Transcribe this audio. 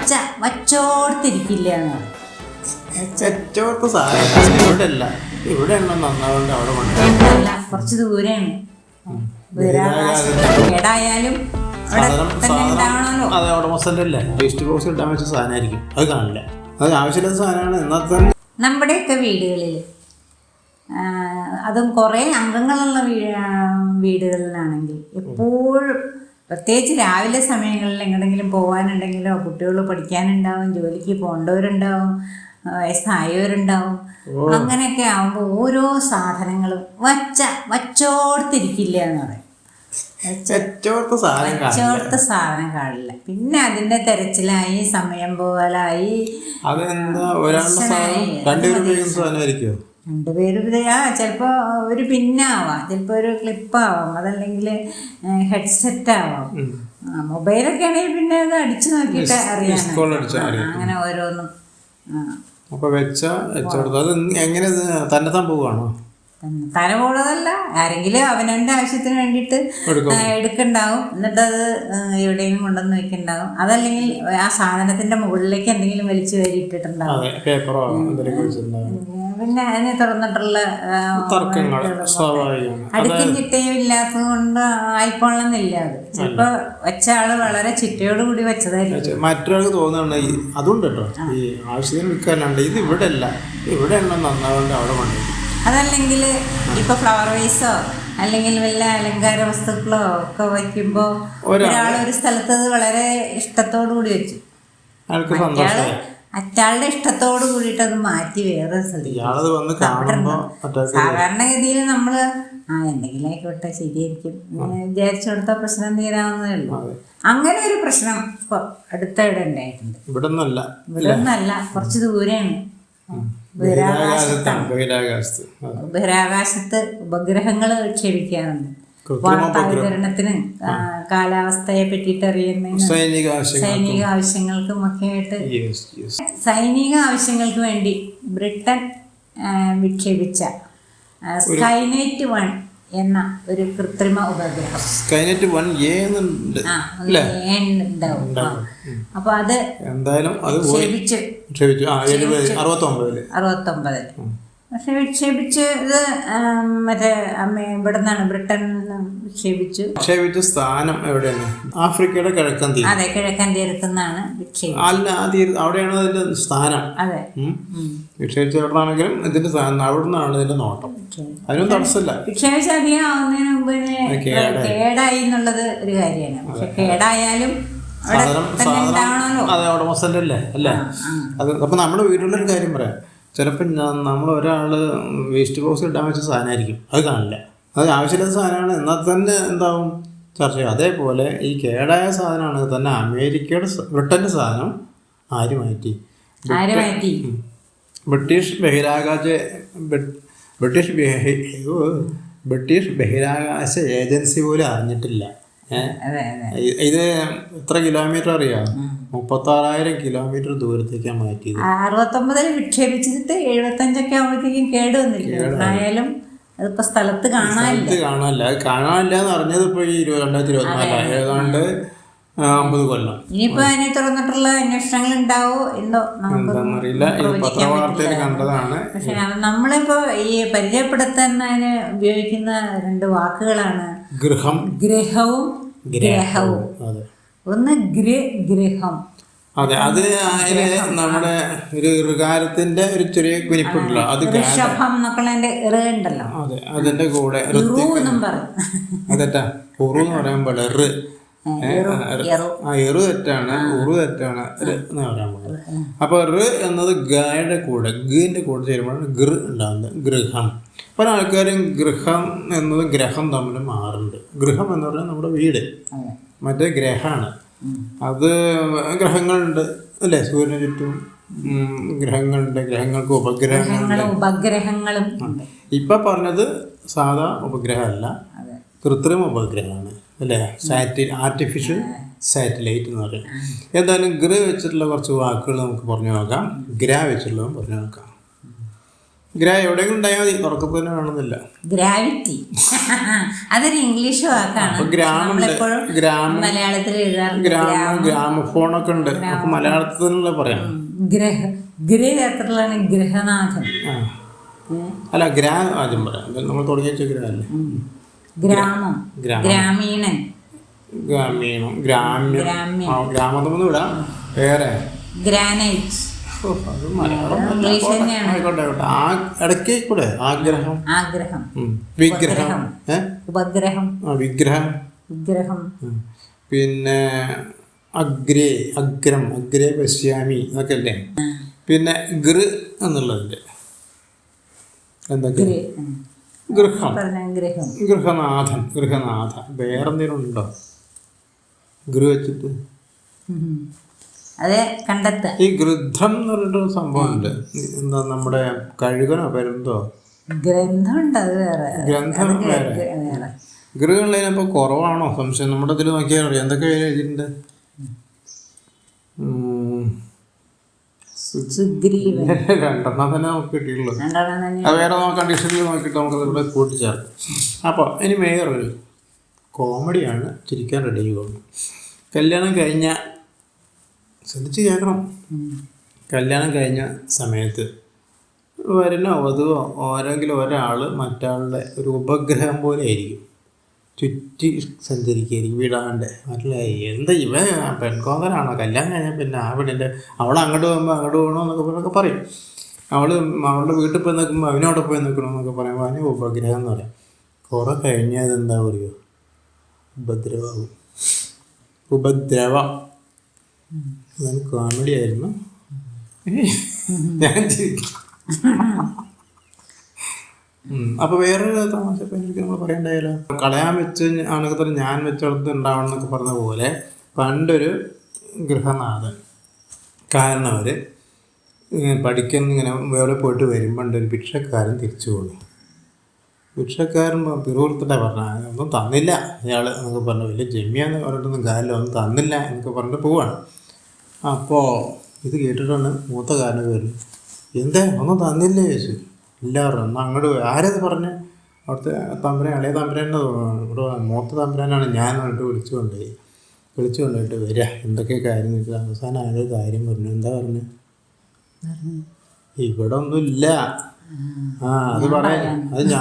വച്ച വച്ചോർത്തിരിക്കില്ല എന്ന് പറയും ഏറ്റവും സാധനം. ഇവിടെ അല്ല ഇവിടെ എണ്ണം നന്നാവേണ്ട അവിടെ അല്ല കുറച്ച് ദൂരെയാണ്. ബഹിരാകാശത്ത് കേടായാലും അവിടെ തന്നെ ഉണ്ടാവണമല്ലോ സാധനം അതെ ഉടമസ്ഥന്റെ അല്ലേ വേസ്റ്റ് ബോക്സ് ഇടാൻ വെച്ച സാധനമായിരിക്കും. അത് കാണില്ല. അത് ആവശ്യമില്ലാത്ത സാധനമാണ്. എന്നാൽ തന്നെ നമ്മുടെയൊക്കെ വീടുകളിൽ അതും കുറേ അംഗങ്ങളുള്ള വീടുകളിലാണെങ്കിൽ എപ്പോഴും പ്രത്യേകിച്ച് രാവിലെ സമയങ്ങളിൽ എങ്ങോട്ടെങ്കിലും പോകാനുണ്ടെങ്കിലോ കുട്ടികൾ പഠിക്കാനുണ്ടാവും ജോലിക്ക് പോകേണ്ടവരുണ്ടാവും വയസ്സായവരുണ്ടാവും അങ്ങനെയൊക്കെ ആകുമ്പോൾ ഓരോ സാധനങ്ങളും വച്ച വച്ചോർത്തിരിക്കില്ല എന്ന് പറയും. ഏറ്റവും സാധനം കാണില്ല. വച്ചോർത്ത സാധനം കാണില്ല. പിന്നെ അതിന്റെ തെരച്ചിലായി സമയം പോകലായി അതെന്താ? ഒരാളുടെ സാധനം രണ്ടുപേരും സാധനമായിരിക്കുമോ രണ്ടുപേരും ആ ചിലപ്പോൾ ഒരു പിന്നാവാം ചിലപ്പോൾ ഒരു ക്ലിപ്പാവാം അതല്ലെങ്കിൽ ഹെഡ്സെറ്റ് ആവാം മൊബൈലൊക്കെ ആണെങ്കിൽ പിന്നെ അത് അടിച്ചു നോക്കിയിട്ട് അറിയാം. അങ്ങനെ ഓരോന്നും. അപ്പൊ വെച്ച അത് എങ്ങനെ തന്നെ പോവുകയാണോ? തല പോണതല്ല ആരെങ്കിലും അവനവന്റെ ആവശ്യത്തിന് വേണ്ടിയിട്ട് എടുക്കും. എടുക്കണ്ടാവും. എന്നിട്ട് അത് എവിടെയെങ്കിലും കൊണ്ടുവന്ന് വെക്കണ്ടാവും. അതല്ലെങ്കിൽ ആ സാധനത്തിന്റെ മുകളിലേക്ക് എന്തെങ്കിലും വലിച്ചു കയറി പിന്നെ അതിനെ തുറന്നിട്ടുള്ള തർക്കങ്ങൾ സ്വാഭാവികമാണ്. അടുക്കും ചിട്ടയും ഇല്ലാത്തത് കൊണ്ട് ആയിക്കൊള്ളുന്നില്ല അത്. ചിലപ്പോ വെച്ച ആൾ വളരെ ചിട്ടയോട് കൂടി വെച്ചതായിരിക്കും. മറ്റൊരാൾക്ക് തോന്നുന്നുണ്ട് അതുകൊണ്ട് കേട്ടോ. ഈ ആവശ്യത്തിന് വിൽക്കാനുണ്ട്. ഇത് ഇവിടെ അല്ല ഇവിടെ എണ്ണം നന്നാവേണ്ട അവിടെ കൊണ്ട് അതല്ലെങ്കിൽ ഇപ്പൊ ഫ്ലവർ വേസോ അല്ലെങ്കിൽ വല്ല അലങ്കാര വസ്തുക്കളോ ഒക്കെ വയ്ക്കുമ്പോ ഒരാൾ ഒരു സ്ഥലത്ത് വളരെ ഇഷ്ടത്തോടു കൂടി വെച്ചു. ആൾക്ക് സന്തോഷമായി. അറ്റാളുടെ ഇഷ്ടത്തോട് കൂടിയിട്ട് അത് മാറ്റി വേറെ സാധാരണഗതിയിൽ നമ്മൾ ആ എന്തെങ്കിലും ആയിക്കോട്ടെ ശരിയായിരിക്കും. വിചാരിച്ചെടുത്ത വിചാരിച്ചു പ്രശ്നം തീരാവുന്നതേ ഉള്ളൂ. അങ്ങനെ ഒരു പ്രശ്നം അടുത്ത അടുത്തിടെ ഉണ്ടായിട്ടുണ്ട്. ഇവിടെ ഒന്നല്ല ഇവിടെ കുറച്ച് ദൂരെയാണ്. ബഹിരാകാശത്ത്. ഉപഗ്രഹങ്ങൾ വിക്ഷേപിക്കാറുണ്ട് കൃത്രിമ വാർത്താ വിതരണത്തിന് ആ, കാലാവസ്ഥയെ പറ്റിയിട്ട് അറിയുന്നതിന് സൈനിക ആവശ്യങ്ങൾക്കും. ഒക്കെ ആയിട്ട് സൈനിക ആവശ്യങ്ങൾക്ക് വേണ്ടി ബ്രിട്ടൻ വിക്ഷേപിച്ച സ്കൈനൈറ്റ് വൺ എന്ന ഒരു കൃത്രിമ ഉപഗ്രഹം. Skynet one. അപ്പൊ അത് എന്തായാലും അത് അറുപത്തി ഒമ്പതിൽ അറുപത്തൊമ്പതിൽ പക്ഷെ വിക്ഷേപിച്ച് ഇത് ആം, മറ്റേ അമ്മ ഇവിടെ നിന്നാണ് ബ്രിട്ടനിൽ നിന്ന് വിക്ഷേപിച്ചു. വിക്ഷേപിച്ച സ്ഥാനം എവിടെയാണ്? ആഫ്രിക്കയുടെ കിഴക്കൻ തീരം. അതെ കിഴക്കൻ തീരത്തു നിന്നാണ് വിക്ഷേപിച്ചത്. അല്ല ആ തീരം അവിടെയാണ് അതിന്റെ സ്ഥാനം. അതെ. വിക്ഷേപിച്ച എവിടെയാണെങ്കിലും ഇതിന്റെ സ്ഥാനം അവിടെ നിന്നാണ് ഇതിന്റെ നോട്ടം. അതിനും തടസ്സമില്ല. വിക്ഷേപിച്ച അധികം ആവുന്നതിന് മുമ്പ് കേടായി. എന്നുള്ളത് ഒരു കാര്യമാണ്. പക്ഷെ കേടായാലും സാധനം സാധനം അതെ ഉടമസ്ഥന്റെ അല്ലേ? അല്ലേ അത് അപ്പം നമ്മുടെ വീട്ടിലൊരു കാര്യം പറയാം. ചിലപ്പോൾ നമ്മൾ ഒരാൾ വേസ്റ്റ് ബോക്സിൽ ഇടാൻ വെച്ച സാധനമായിരിക്കും. അത് കാണില്ല. അത് ആവശ്യമില്ലാത്ത സാധനമാണ്. എന്നാൽ തന്നെ എന്താവും? ചർച്ച അതേപോലെ ഈ കേടായ സാധനമാണ് തന്നെ അമേരിക്കയുടെ ബ്രിട്ടന്റെ സാധനം. ആര് മാറ്റി. ബ്രിട്ടീഷ് ബഹിരാകാശ ബ്രിട്ടീഷ് ബ്രിട്ടീഷ് ബഹിരാകാശ ഏജൻസി പോലും അറിഞ്ഞിട്ടില്ല. ഇത് എത്ര കിലോമീറ്റർ അറിയാം? മുപ്പത്താറായിരം കിലോമീറ്റർ ദൂരത്തേക്കാണ് മാറ്റിയത്. അറുപത്തൊമ്പതിൽ വിക്ഷേപിച്ചിട്ട് എഴുപത്തഞ്ചൊക്കെ ആകുമ്പോഴത്തേക്കും കേട് വന്നില്ല ആയാലും അതിപ്പോ സ്ഥലത്ത് കാണാനില്ല. കാണാനില്ല. അത് കാണാനില്ല എന്ന് അറിഞ്ഞത് ഇപ്പൊ ഈ രണ്ടായിരത്തി ഇരുപത്തിനാലായി ഏതാണ്ട് അമ്പത് കൊല്ലം. ഇനിയിപ്പോ അതിനെ തുറന്നിട്ടുള്ള അന്വേഷണങ്ങൾ ഉണ്ടാവോ നമുക്ക് എന്താണെന്നറിയില്ല പത്രവാർത്തയിൽ കണ്ടതാണ്. പക്ഷെ നമ്മളിപ്പോ ഈ പരിചയപ്പെടുത്തുന്നതിന് ഉപയോഗിക്കുന്ന രണ്ട് വാക്കുകളാണ് ഗൃഹം. ഗ്രഹവും. ഗ്രഹവും. ഒന്ന് ഗ്രഹം ഗൃഹം. അതെ അത് അതിൽ നമ്മുടെ ഒരു ഋകാരത്തിന്റെ ഒരു ചെറിയ കുനിപ്പുണ്ടല്ലോ. അത് ഉണ്ടല്ലോ. അതെ അതിന്റെ കൂടെ അതെറ്റാ ഉറു എന്ന് പറയാൻ പോലെ ആ എറു തെറ്റാണ് ഉറു തെറ്റാണ് അപ്പൊ റ് എന്നത് ഗയുടെ കൂടെ ഗിന്റെ കൂടെ ചേരുമ്പോഴാണ് ഗൃ ഉണ്ടാകുന്നത് ഗൃഹം. പല ആൾക്കാരും ഗൃഹം എന്നതും ഗ്രഹം തമ്മിൽ മാറുന്നുണ്ട്. ഗൃഹം എന്ന് പറഞ്ഞാൽ നമ്മുടെ വീട് മറ്റേ ഗ്രഹമാണ് അത് ഗ്രഹങ്ങളുണ്ട് അല്ലേ? സൂര്യന് ചുറ്റും ഗ്രഹങ്ങളുണ്ട് ഗ്രഹങ്ങൾക്ക് ഉപഗ്രഹങ്ങളുണ്ട്. ഉപഗ്രഹങ്ങളും ഇപ്പൊ പറഞ്ഞത് സാധാ ഉപഗ്രഹമല്ല കൃത്രിമ ഉപഗ്രഹമാണ്. അല്ലേ? സാറ്റലൈറ്റ് ആർട്ടിഫിഷ്യൽ സാറ്റലൈറ്റ് എന്ന് പറയും. എന്തായാലും ഗ്ര വെച്ചിട്ടുള്ള കുറച്ച് വാക്കുകൾ നമുക്ക് പറഞ്ഞു നോക്കാം. ഗ്ര വെച്ചിട്ടുള്ളതും പറഞ്ഞു നോക്കാം. ഗ്രാ എവിടെയെങ്കിലും ഉണ്ടായാൽ മതി. തുറക്കത്തിൽ തന്നെ വേണമെന്നില്ല. ഗ്രാവിറ്റി അതൊരു ഇംഗ്ലീഷ് വാക്കാണ്. ഗ്രാമുണ്ട്. ഗ്രാമ. മലയാളത്തിൽ ഗ്രാമ ഗ്രാമഫോണൊക്കെ ഉണ്ട്. അപ്പൊ മലയാളത്തിൽ തന്നെ പറയാം. ഗ്രഹ ഗ്രഹ ചേർത്തിട്ടുള്ളതാണ് ഗ്രഹനാഥൻ. അല്ല ഗ്രാ ആദ്യം പറയാം. നമ്മൾ തുടങ്ങിയ വെച്ച ഗ്രാ അല്ലേ? ഗ്രാമം. ഗ്രാമം. ഗ്രാമീണൻ. ഗ്രാമീണം. ഗ്രാമ്യം. ഗ്രാമത്തിൽ നിന്ന് വിടാം വേറെ. ഗ്രാനൈറ്റ് ആ ഇടയ്ക്ക് കൂടെ ആഗ്രഹം. ആഗ്രഹം. വിഗ്രഹം. ഉപഗ്രഹം. വിഗ്രഹം. വിഗ്രഹം. പിന്നെ അഗ്രേ അഗ്രം അഗ്രേ പശ്യാമി എന്നൊക്കെ അല്ലേ? പിന്നെ ഗൃ എന്നുള്ളതിന്റെ എന്തൊക്കെ. ഗൃഹം. ഗൃഹം. ഗൃഹനാഥൻ ഗൃഹനാഥ. വേറെന്തെങ്കിലും ഉണ്ടോ ഗൃഹ വെച്ചിട്ട് ഉം. അത് ഈ ഗൃദ്ധം എന്ന് പറഞ്ഞിട്ടൊരു സംഭവമുണ്ട്. എന്താ നമ്മുടെ കഴുകനോ പരുന്തോ? ഗ്രന്ഥമുണ്ട് അത് വേറെ. ഗ്രന്ഥം വേറെ. ഗ- വേറെ. കുറവാണോ? സംശയം. നമ്മുടെ ഇതിൽ നോക്കിയാൽ അറിയാം. എന്തൊക്കെ എഴുതിയിട്ടുണ്ട്. സുഗ്രീവൻ രണ്ടെണ്ണം തന്നെ നമുക്ക് കിട്ടിയുള്ളൂ രണ്ടെണ്ണം തന്നെ അത് വേറെ നമുക്ക് കണ്ടീഷനിൽ നോക്കിയിട്ട് നമുക്കത് ഇവിടെ കൂട്ടിച്ചേർക്കാം. അപ്പോൾ ഇനി വേറൊരു കോമഡിയാണ് ചിരിക്കാൻ റെഡി ചെയ്യുന്നത് കല്യാണം കഴിഞ്ഞ ശ്രദ്ധിച്ച് കേൾക്കണം. കല്യാണം കഴിഞ്ഞ സമയത്ത് വരുന്ന വധുവോ ആരെങ്കിലും ഒരാൾ മറ്റാളുടെ ഒരു ഉപഗ്രഹം പോലെ ആയിരിക്കും. ചുറ്റി സഞ്ചരിക്കുകയായിരിക്കും. വിടാണ്ട്. അല്ല എന്താ ഇവ പെൺകോതരാണോ കല്യാണം കഴിഞ്ഞാൽ പിന്നെ ആ പെണ്ണിന്റെ അവൾ അങ്ങോട്ട് പോകുമ്പോൾ അങ്ങോട്ട് പോകണോ എന്നൊക്കെ പറഞ്ഞൊക്കെ പറയും. അവൾ അവളുടെ വീട്ടിൽ പോയി നിൽക്കുമ്പോൾ അവനോട് പോയി നിൽക്കണമെന്നൊക്കെ പറയുമ്പോൾ അതിന് ഉപഗ്രഹം എന്ന് പറയാം. കുറേ കഴിഞ്ഞാൽ അതെന്താ പറയുക ഉപദ്രവമാകും ഉപദ്രവം. കോമഡി ആയിരുന്നു. ഞാൻ ചിരിക്കും. അപ്പൊ വേറൊരു തമാശ നമ്മൾ പറയണ്ടായാലോ കളയാൻ വെച്ച് ആണെങ്കിൽ തന്നെ ഞാൻ വെച്ചെടുത്ത് ഉണ്ടാവണം എന്നൊക്കെ പറഞ്ഞ പോലെ പണ്ടൊരു ഗൃഹനാഥൻ കാരണം ഇങ്ങനെ പഠിക്കുന്ന ഇങ്ങനെ വേറെ പോയിട്ട് വരുമ്പോൾ ഒരു ഭിക്ഷക്കാരൻ തിരിച്ചു പോകുന്നു ഭിക്ഷക്കാരൻ പിറുകൊടുത്തിട്ടാ പറഞ്ഞ ഒന്നും തന്നില്ല ഇയാൾ എന്നൊക്കെ പറഞ്ഞു വലിയ ജമ്മിയാന്ന് പറഞ്ഞിട്ടൊന്നും കാര്യമില്ല ഒന്നും തന്നില്ല എന്നൊക്കെ പറഞ്ഞിട്ട് പോവാണ്. അപ്പോൾ ഇത് കേട്ടിട്ടാണ് മൂത്ത കാരണവർ വരുന്നത്. എന്താ ഒന്നും തന്നില്ലേ? ചോദിച്ചു. ഇല്ല ഒന്ന് എന്നാൽ അങ്ങോട്ട് ആരത് പറഞ്ഞ്? അവിടുത്തെ തമ്പുരാൻ ഇളയ തോന്നുന്നു. ഇവിടെ മൂത്ത തമ്പുരാനാണ് ഞാൻ എന്നിട്ട് വിളിച്ചു കൊണ്ടുപോയി. വിളിച്ചു കൊണ്ടുപോയിട്ട് വരിക. എന്തൊക്കെ കാര്യം വെച്ചാൽ അവസാനം ആരോ കാര്യം പറഞ്ഞു. എന്താ പറഞ്ഞു? ഇവിടെ ഒന്നുമില്ല. ആ അത് പറയാൻ അത് ഞാൻ